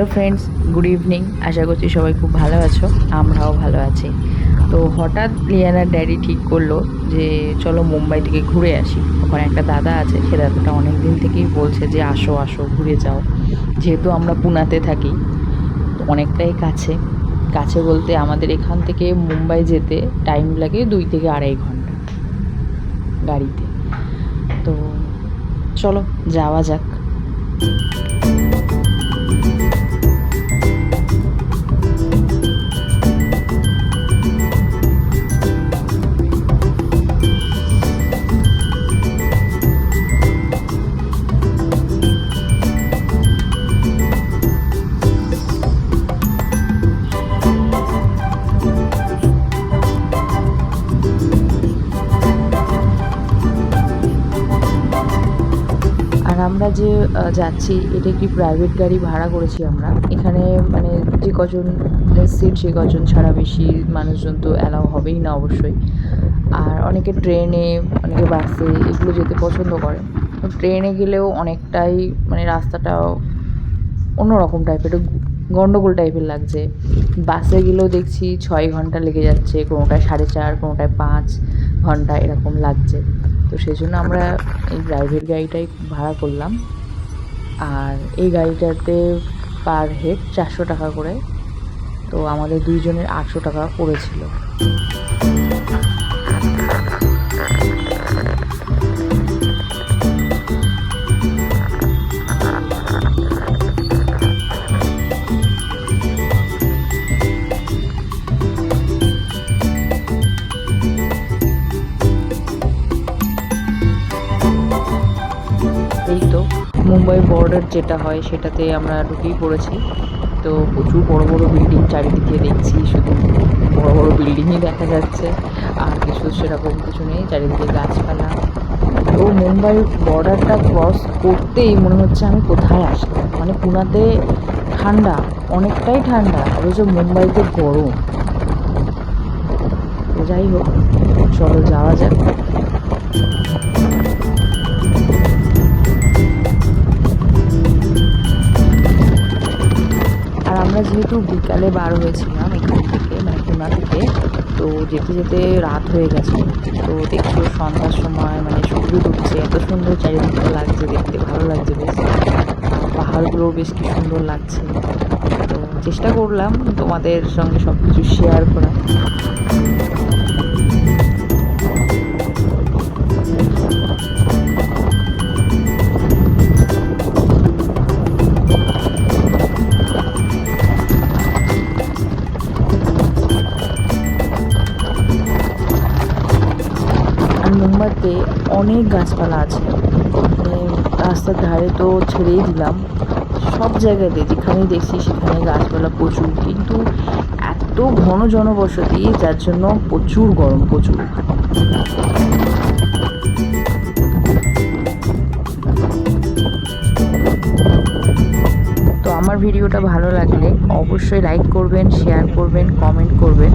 Hello friends good evening আশা করছি সবাই খুব ভালো আছো, আমরাও ভালো আছি। তো হঠাৎ লিয়ানার ড্যাডি ঠিক করল যে, চলো মুম্বাই থেকে ঘুরে আসি। ওখানে একটা দাদা আছে, সে দাদাটা অনেক দিন থেকেই বলছে যে, আসো আসো, ঘুরে যাও। যেহেতু আমরা পুনাতে থাকি অনেকটাই কাছে। কাছে বলতে আমাদের এখান থেকে মুম্বাই যেতে টাইম লাগে দুই থেকে আড়াই ঘণ্টা গাড়িতে। তো চলো, যাওয়া যাক। আমরা যে যাচ্ছি, এটা একটি প্রাইভেট গাড়ি ভাড়া করেছি আমরা? এখানে মানে যে কজন সিট সে কজন ছাড়া বেশি মানুষজন তো অ্যালাউ হবেই না অবশ্যই। আর অনেকে ট্রেনে, অনেকে বাসে এগুলো যেতে পছন্দ করে। ট্রেনে গেলেও অনেকটাই মানে রাস্তাটাও অন্যরকম টাইপের গন্ডগোল টাইপের লাগছে। বাসে গেলেও দেখছি ছয় ঘণ্টা লেগে যাচ্ছে, কোনোটায় সাড়ে চার, কোনোটায় পাঁচ ঘণ্টা এরকম লাগছে। তো সেই জন্য আমরা এই প্রাইভেট গাড়িটাই ভাড়া করলাম। আর এই গাড়িটাতে পার হেড চারশো টাকা করে। তো আমাদের দুইজনের আটশো টাকা পড়েছিল। মুম্বাই বর্ডার যেটা হয়, সেটাতে আমরা ঢুকেই পড়েছি। তো প্রচুর বড় বড় বিল্ডিং চারিদিকে দেখছি, শুধু বড় বড় বিল্ডিংই দেখা যাচ্ছে। আর কিছু সেরকম কিছু নেই, চারিদিকে গাছপালা। তো মুম্বাই বর্ডারটা ক্রস করতেই মনে হচ্ছে আমি কোথায় আসলাম। মানে পুনাতে ঠান্ডা, অনেকটাই ঠান্ডা, অথচ মুম্বাইতে গরম। যাই হোক, চলো যাওয়া যাক। আমরা যেহেতু বিকালে বার হয়েছিলাম এখান থেকে মানে খুলনা থেকে, তো যেতে যেতে রাত হয়ে গেছে। তো দেখছ সন্ধ্যার সময় মানে সূর্য ডুবছে, এত সুন্দর চারিদিকটা লাগছে দেখতে, ভালো লাগছে বেশ। পাহাড়গুলো বেশ কি সুন্দর লাগছে। তো চেষ্টা করলাম তোমাদের সঙ্গে সব কিছু শেয়ার করা মুম্বাইতে অনেক গাছপালা আছে। রাস্তার ধারে তো ছেড়েই দিলাম। সব জায়গাতে যেখানেই দেখছি সেখানে গাছপালা প্রচুর। কিন্তু এত ঘন জনবসতি, যার জন্য প্রচুর গরম, প্রচুর। আমার ভিডিওটা ভালো লাগলে অবশ্যই লাইক করবেন শেয়ার করবেন কমেন্ট করবেন।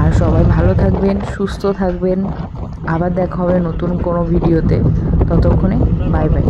আর সবাই ভালো থাকবেন, সুস্থ থাকবেন। আবার দেখা হবে নতুন কোনো ভিডিওতে। ততক্ষণে বাই বাই